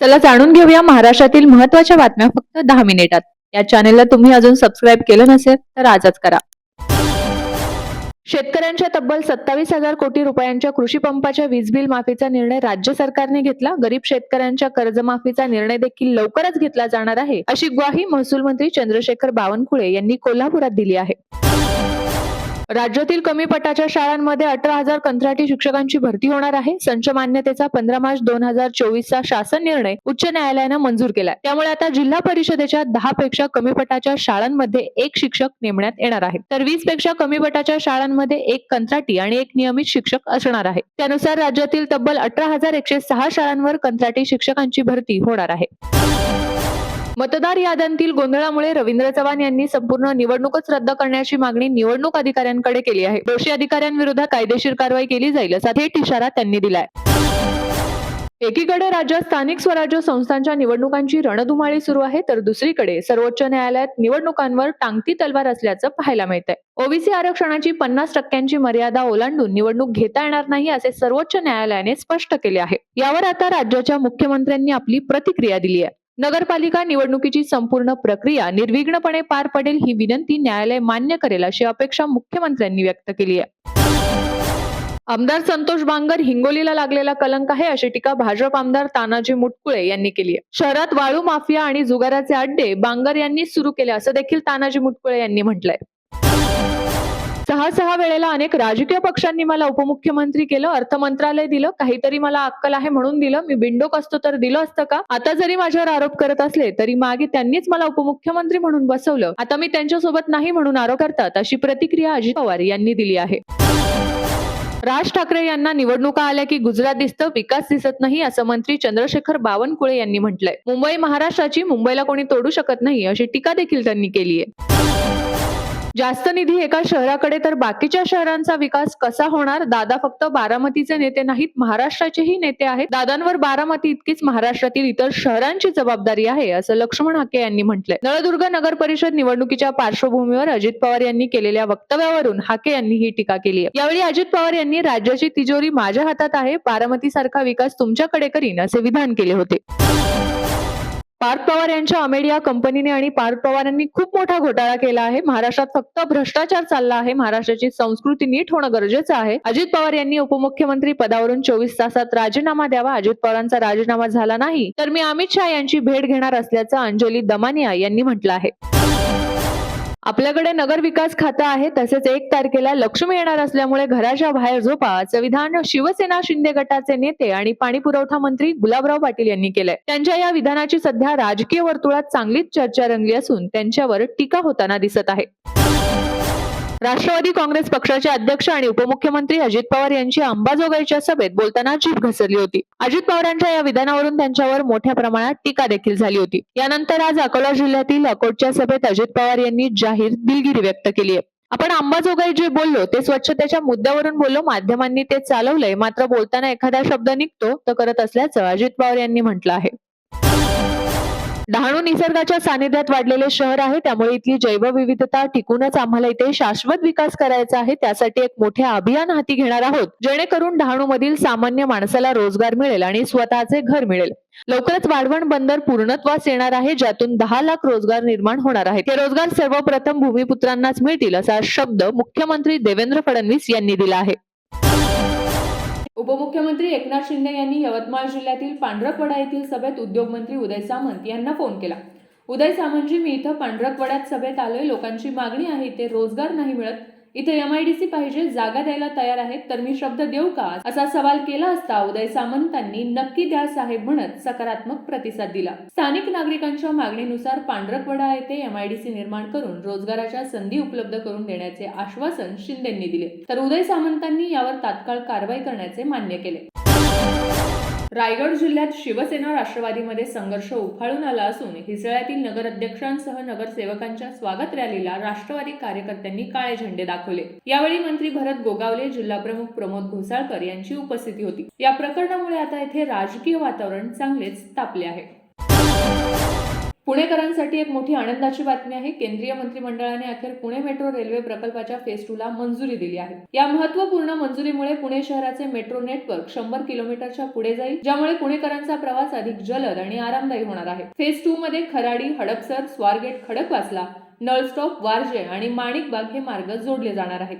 चला जाणून घेऊया महाराष्ट्रातील महत्त्वाच्या बातम्या फक्त दहा मिनिटात. या चॅनेलला तुम्ही अजून सबस्क्राईब केलं नसेल तर आजच करा. शेतकऱ्यांच्या तब्बल सत्तावीस हजार कोटी रुपयांच्या कृषी पंपाच्या वीज बिल माफीचा निर्णय राज्य सरकारने घेतला. गरीब शेतकऱ्यांच्या कर्जमाफीचा निर्णय देखील लवकरच घेतला जाणार आहे अशी ग्वाही महसूल मंत्री चंद्रशेखर बावनकुळे यांनी कोल्हापुरात दिली आहे. राज्यातील कमी पटाच्या शाळांमध्ये अठरा हजार कंत्राटी शिक्षकांची भरती होणार आहे. संच मान्यतेचा पंधरा मार्च दोन हजार चोवीसचा शासन निर्णय उच्च न्यायालयानं मंजूर केलाय. त्यामुळे आता जिल्हा परिषदेच्या दहा पेक्षा कमी पटाच्या शाळांमध्ये एक शिक्षक नेमण्यात येणार आहे. तर वीसपेक्षा कमी पटाच्या शाळांमध्ये एक कंत्राटी आणि एक नियमित शिक्षक असणार आहे. त्यानुसार राज्यातील तब्बल अठरा हजार एकशे सहा शाळांवर कंत्राटी शिक्षकांची भरती होणार आहे. मतदार याद्यांतील गोंधळामुळे रवींद्र चव्हाण यांनी संपूर्ण निवडणूकच रद्द करण्याची मागणी निवडणूक अधिकाऱ्यांकडे केली आहे. दोषी अधिकाऱ्यांविरोधात कायदेशीर कारवाई केली जाईल असा थेट इशारा त्यांनी दिलाय. एकीकडे राज्यात स्थानिक स्वराज्य संस्थांच्या निवडणुकांची रणधुमाळी सुरू आहे तर दुसरीकडे सर्वोच्च न्यायालयात निवडणुकांवर टांगती तलवार असल्याचं पाहायला मिळतंय. ओबीसी आरक्षणाची पन्नास टक्क्यांची मर्यादा ओलांडून निवडणूक घेता येणार नाही असे सर्वोच्च न्यायालयाने स्पष्ट केले आहे. यावर आता राज्याच्या मुख्यमंत्र्यांनी आपली प्रतिक्रिया दिली आहे. नगरपालिका निवडणुकीची संपूर्ण प्रक्रिया निर्विघ्नपणे पार पडेल ही विनंती न्यायालय मान्य करेल अशी अपेक्षा मुख्यमंत्र्यांनी व्यक्त केली आहे. आमदार संतोष बांगर हिंगोलीला लागलेला कलंक आहे अशी टीका भाजप आमदार तानाजी मुटकुळे यांनी केली आहे. शहरात वाळू माफिया आणि जुगाराचे अड्डे बांगर यांनी सुरू केले असं देखील तानाजी मुटकुळे यांनी म्हटलंय. सहा सहा वेळेला अनेक राजकीय पक्षांनी मला उपमुख्यमंत्री केलं अर्थ मंत्रालय दिलं काहीतरी मला अक्कल आहे म्हणून दिलं मी बिंडोक असतो तर दिलं असतं का? आता जरी माझ्यावर आरोप करत असले तरी मागे त्यांनीच मला उपमुख्यमंत्री म्हणून बसवलं. आता मी त्यांच्यासोबत नाही म्हणून आरोप करतात अशी प्रतिक्रिया अजित पवार यांनी दिली आहे. राज ठाकरे यांना निवडणुका आल्या की गुजरात दिसतं विकास दिसत नाही असं मंत्री चंद्रशेखर बावनकुळे यांनी म्हटलंय. मुंबई महाराष्ट्राची मुंबईला कोणी तोडू शकत नाही अशी टीका देखील त्यांनी केली आहे जास्त निधी एका शहराकडे तर बाकीच्या शहरांचा विकास कसा होणार? दादा फक्त बारामतीचे नेते नाहीत महाराष्ट्राचेही नेते आहेत. दादांवर बारामती इतकीच महाराष्ट्रातील इतर शहरांची जबाबदारी आहे असं लक्ष्मण हाके यांनी म्हटलंय. नळदुर्ग नगर परिषद निवडणुकीच्या पार्श्वभूमीवर अजित पवार यांनी केलेल्या वक्तव्यावरून हाके यांनी ही टीका केली आहे. यावेळी अजित पवार यांनी राज्याची तिजोरी माझ्या हातात आहे बारामती सारखा विकास तुमच्याकडे करीन असे विधान केले होते. पार्थ पवार यांच्या अमेडिया कंपनीने आणि पार्थ पवार यांनी खूप मोठा घोटाळा केला आहे. महाराष्ट्रात फक्त भ्रष्टाचार चालला आहे. महाराष्ट्राची संस्कृती नीट होणं गरजेचं आहे. अजित पवार यांनी उपमुख्यमंत्री पदावरून चोवीस तासात राजीनामा द्यावा. अजित पवारांचा राजीनामा झाला नाही. तर मी अमित शहा यांची भेट घेणार असल्याचं अंजली दमानिया यांनी म्हटलं आहे. आपल्याकडे नगर विकास खातं आहे तसेच एक तारखेला लक्ष्मी येणार असल्यामुळे घराच्या बाहेर झोपा असं विधान शिवसेना शिंदे गटाचे नेते आणि पाणी पुरवठा मंत्री गुलाबराव पाटील यांनी केलंय. त्यांच्या या विधानाची सध्या राजकीय वर्तुळात चांगलीच चर्चा रंगली असून त्यांच्यावर टीका होताना दिसत आहे. राष्ट्रवादी काँग्रेस पक्षाचे अध्यक्ष आणि उपमुख्यमंत्री अजित पवार यांची अंबाजोगाईच्या सभेत बोलताना जीभ घसरली होती. अजित पवारांच्या या विधानावरून त्यांच्यावर मोठ्या प्रमाणात टीका देखील झाली होती. यानंतर आज अकोला जिल्ह्यातील अकोटच्या सभेत अजित पवार यांनी जाहीर दिलगिरी व्यक्त केली आहे. आपण अंबाजोगाई जे बोललो ते स्वच्छतेच्या मुद्द्यावरून बोललो माध्यमांनी ते चालवलंय मात्र बोलताना एखादा शब्द निघतो तर करत असल्याचं अजित पवार यांनी म्हटलं आहे. डहाणू निसर्गाच्या सानिध्यात वाढलेले शहर आहे त्यामुळे इथली जैवविविधता टिकूनच आम्हाला इथे शाश्वत विकास करायचा आहे त्यासाठी एक मोठे अभियान हाती घेणार आहोत जेणेकरून डहाणू मधील सामान्य माणसाला रोजगार मिळेल आणि स्वतःचे घर मिळेल. लवकरच वाढवण बंदर पूर्णत्वास येणार आहे ज्यातून दहा लाख रोजगार निर्माण होणार आहेत. हे रोजगार सर्वप्रथम भूमिपुत्रांनाच मिळतील असा शब्द मुख्यमंत्री देवेंद्र फडणवीस यांनी दिला आहे. उपमुख्यमंत्री एकनाथ शिंदे यांनी यवतमाळ जिल्ह्यातील पांढरकवडा येथील सभेत उद्योगमंत्री उदय सामंत यांना फोन केला. उदय सामंतजी मी इथं पांढरकवड्यात सभेत आलोय. लोकांची मागणी आहे ते रोजगार नाही मिळत. इथे एमआयडीसी पाहिजे जागा द्यायला तयार आहेत तर मी शब्द देऊ का? असा सवाल केला असता उदय सामंतांनी नक्की द्या साहेब म्हणत सकारात्मक प्रतिसाद दिला. स्थानिक नागरिकांच्या मागणीनुसार पांढरकवडा येथे एमआयडीसी निर्माण करून रोजगाराच्या संधी उपलब्ध करून देण्याचे आश्वासन शिंदेंनी दिले. तर उदय सामंतांनी यावर तात्काळ कारवाई करण्याचे मान्य केले. रायगड जिल्ह्यात शिवसेना राष्ट्रवादीमध्ये संघर्ष उफाळून आला असून हिसळ्यातील नगराध्यक्षांसह नगरसेवकांच्या स्वागत रॅलीला राष्ट्रवादी कार्यकर्त्यांनी काळे झेंडे दाखवले. यावेळी मंत्री भरत गोगावले जिल्हाप्रमुख प्रमोद घोसाळकर यांची उपस्थिती होती. या प्रकरणामुळे आता येथे राजकीय वातावरण चांगलेच तापले आहे. पुणेकरांसाठी एक मोठी आनंदाची बातमी आहे. केंद्रीय मंत्रिमंडळाने अखेर पुणे मेट्रो रेल्वे प्रकल्पाच्या फेज टू ला मंजुरी दिली आहे. या महत्त्वपूर्ण मंजुरीमुळे पुणे शहराचे मेट्रो नेटवर्क शंभर किलोमीटरच्या पुढे जाईल ज्यामुळे पुणेकरांचा प्रवास अधिक जलद आणि आरामदायी होणार आहे. फेज टू मध्ये खराडी हडपसर स्वारगेट खडकवासला नळस्टॉप वारजे आणि माणिकबाग हे मार्ग जोडले जाणार आहेत.